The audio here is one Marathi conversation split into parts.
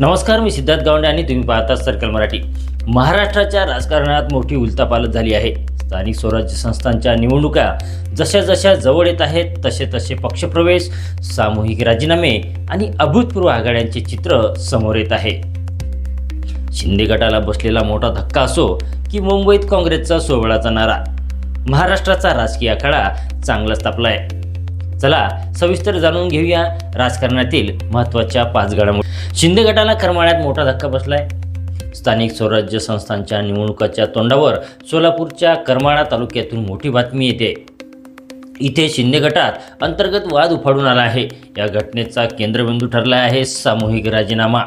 नमस्कार मी सिद्धार्थ गावंडे आणि तुम्ही पाहता सर्कल मराठी. महाराष्ट्राच्या राजकारणात मोठी उलथापालथ झाली आहे. स्थानिक स्वराज्य संस्थांच्या निवडणुका जशा जशा जवळ येत आहेत तसे तसे पक्षप्रवेश सामूहिक राजीनामे आणि अभूतपूर्व आघाड्यांचे चित्र समोर येत आहे. शिंदे गटाला बसलेला मोठा धक्का असो की मुंबईत काँग्रेसचा सोहळाचा नारा. महाराष्ट्राचा राजकीय आखाडा चांगलाच तापला आहे चला सविस्तर जाणून घेऊया राजकारणातील महत्त्वाच्या पाच घडामोडी. शिंदे गटाला करमाळ्यात मोठा धक्का बसलाय. स्थानिक स्वराज्य संस्थांच्या निवडणुकाच्या तोंडावर सोलापूरच्या करमाळा तालुक्यातून मोठी बातमी येते. इथे शिंदे गटात अंतर्गत वाद उफाडून आला आहे. या घटनेचा केंद्रबिंदू ठरला आहे सामूहिक राजीनामा.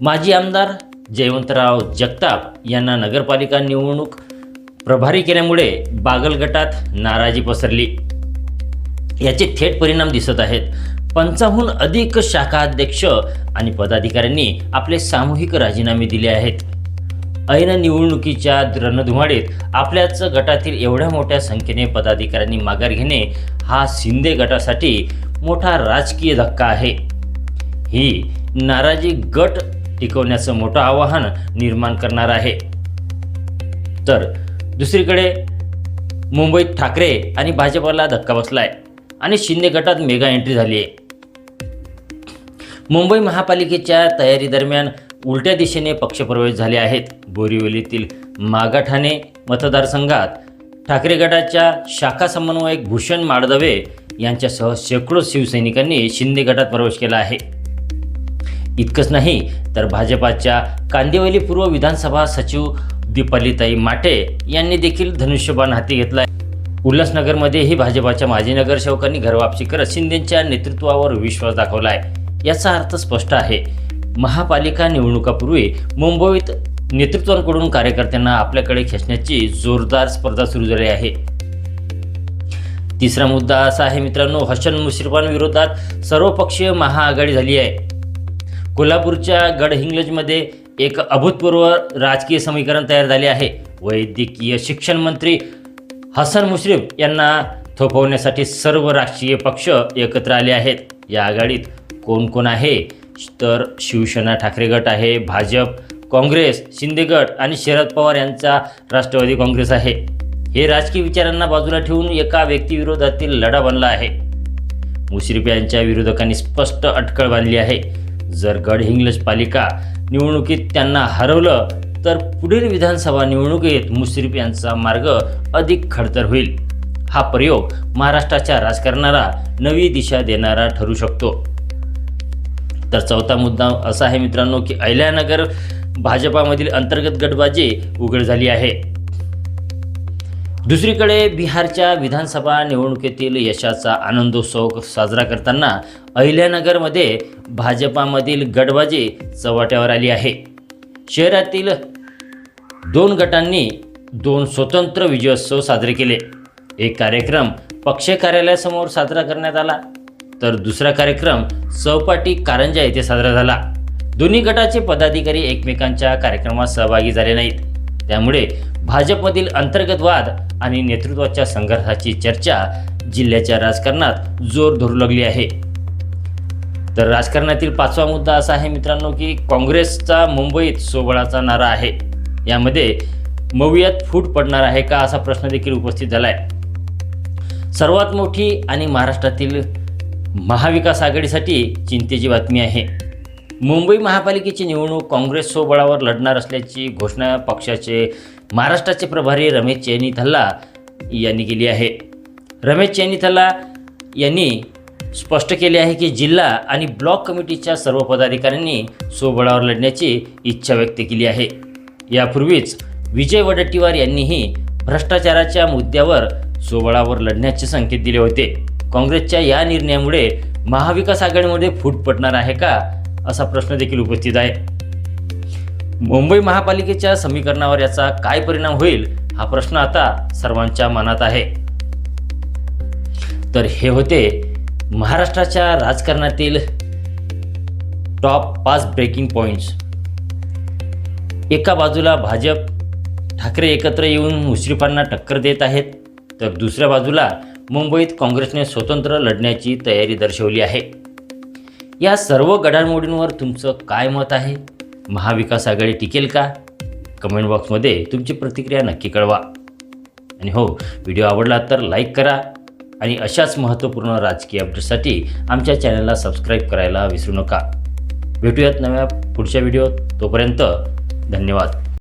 माजी आमदार जयवंतराव जगताप यांना नगरपालिका निवडणूक प्रभारी केल्यामुळे बागल गटात नाराजी पसरली. याचे थेट परिणाम दिसत आहेत. पंचाहून अधिक शाखाध्यक्ष आणि पदाधिकाऱ्यांनी आपले सामूहिक राजीनामे दिले आहेत. ऐन निवडणुकीच्या रणधुमाडीत आपल्याच गटातील एवढ्या मोठ्या संख्येने पदाधिकाऱ्यांनी माघार घेणे हा शिंदे गटासाठी मोठा राजकीय धक्का आहे. ही नाराजी गट टिकवण्याचं मोठं आव्हान निर्माण करणार आहे. तर दुसरीकडे मुंबईत ठाकरे आणि भाजपला धक्का बसलाय. आणि शिंदे गटात मेगा एंट्री झाली आहे. मुंबई महापालिकेच्या तयारीदरम्यान उलट्या दिशेने पक्षप्रवेश झाले आहेत. बोरिवलीतील मागाठाणे मतदारसंघात ठाकरे गटाच्या शाखा समन्वयक भूषण माडदवे यांच्यासह शेकडो शिवसैनिकांनी शिंदे गटात प्रवेश केला आहे. इतकंच नाही तर भाजपाच्या कांदिवली पूर्व विधानसभा सचिव दीपालीताई माटे यांनी देखील धनुष्यबाण हाती घेतला आहे. उल्हासनगरमध्येही भाजपाच्या माजी नगरसेवकांनी घरवापसी करत शिंदेच्या नेतृत्वावर विश्वास दाखवला आहे याचा अर्थ स्पष्ट आहे. महापालिका निवडणुकापूर्वी मुंबईत नेतृत्वांकडून कार्यकर्त्यांना आपल्याकडे खेचण्याची जोरदार स्पर्धा सुरू झाली आहे. तिसरा मुद्दा असा आहे मित्रांनो हसन मुश्रीफांविरोधात सर्वपक्षीय महाआघाडी झाली आहे. कोल्हापूरच्या गडहिंग्लजमध्ये एक अभूतपूर्व राजकीय समीकरण तयार झाले आहे. वैद्यकीय शिक्षण मंत्री हसन मुश्रीफ यांना थोपवण्यासाठी सर्व राष्ट्रीय पक्ष एकत्र आले आहेत. या आघाडीत कोण कोण आहे? तर शिवसेना ठाकरे गट आहे भाजप काँग्रेस शिंदे गट आणि शरद पवार यांचा राष्ट्रवादी काँग्रेस आहे. हे राजकीय विचारांना बाजूला ठेवून एका व्यक्तीविरोधातील लढा बनला आहे. मुश्रीफ यांच्या विरोधकांनी स्पष्ट अटकळ बांधली आहे. जर गडहिंग्लज पालिका निवडणुकीत त्यांना हरवलं तर पुढील विधानसभा निवडणुकीत मुश्रीफ यांचा मार्ग अधिक खडतर होईल. हा प्रयोग महाराष्ट्राच्या राजकारणाला नवी दिशा देणारा ठरू शकतो. तर चौथा मुद्दा असा आहे मित्रांनो की अहिल्यानगर भाजपामधील अंतर्गत गटबाजी उघड झाली आहे. दुसरीकडे बिहारच्या विधानसभा निवडणुकीतील यशाचा आनंदोत्सव साजरा करताना अहिल्यानगरमध्ये भाजपामधील गटबाजी चव्हाट्यावर आली आहे. शहरातील दोन गटांनी दोन स्वतंत्र विजयोत्सव साजरे केले. एक कार्यक्रम पक्ष कार्यालयासमोर साजरा करण्यात आला तर दुसरा कार्यक्रम चौपाटी कारंजा येथे साजरा झाला. दोन्ही गटाचे पदाधिकारी एकमेकांच्या कार्यक्रमात सहभागी झाले नाहीत. त्यामुळे भाजपमधील अंतर्गत वाद आणि नेतृत्वाच्या संघर्षाची चर्चा जिल्ह्याच्या राजकारणात जोर धरू लागली आहे. तर राजकारणातील पाचवा मुद्दा असा आहे मित्रांनो की काँग्रेसचा मुंबईत सोबळाचा नारा आहे. यामध्ये मवियात फूट पडणार आहे का असा प्रश्न देखील उपस्थित झाला आहे सर्वात मोठी आणि महाराष्ट्रातील महाविकास आघाडीसाठी चिंतेची बातमी आहे. मुंबई महापालिकेची निवडणूक काँग्रेस सोबळावर लढणार असल्याची घोषणा पक्षाचे महाराष्ट्राचे प्रभारी रमेश चैनीथल्ला यांनी केली आहे. रमेश चैनीथल्ला यांनी स्पष्ट केले आहे की जिल्हा आणि ब्लॉक कमिटीच्या सर्व पदाधिकाऱ्यांनी सोबळावर लढण्याची इच्छा व्यक्त केली आहे. यापूर्वीच विजय वडट्टीवार यांनीही भ्रष्टाचाराच्या मुद्द्यावर सोबळावर लढण्याचे संकेत दिले होते. काँग्रेसच्या या निर्णयामुळे महाविकास आघाडीमध्ये फूट पडणार आहे का असा प्रश्न देखील उपस्थित आहे. मुंबई महापालिकेच्या समीकरणावर याचा काय परिणाम होईल हा प्रश्न आता सर्वांच्या मनात आहे. तर हे होते महाराष्ट्राच्या राजकारणातील टॉप पाच ब्रेकिंग पॉईंट्स एका बाजूला भाजप ठाकरे एकत्र येऊन मुश्रीफांना टक्कर देत आहेत तर दुसऱ्या बाजूला मुंबईत काँग्रेसने स्वतंत्र लढण्याची तयारी दर्शवली आहे. या सर्व घडामोडींवर तुमचं काय मत आहे? महाविकास आघाडी टिकेल का? कमेंट बॉक्समध्ये तुमची प्रतिक्रिया नक्की कळवा. आणि हो व्हिडिओ आवडला तर लाईक करा आणि अशाच महत्त्वपूर्ण राजकीय अपडेटसाठी आमच्या चॅनलला सबस्क्राईब करायला विसरू नका. भेटूयात नव्या पुढच्या व्हिडिओत. तोपर्यंत धन्यवाद.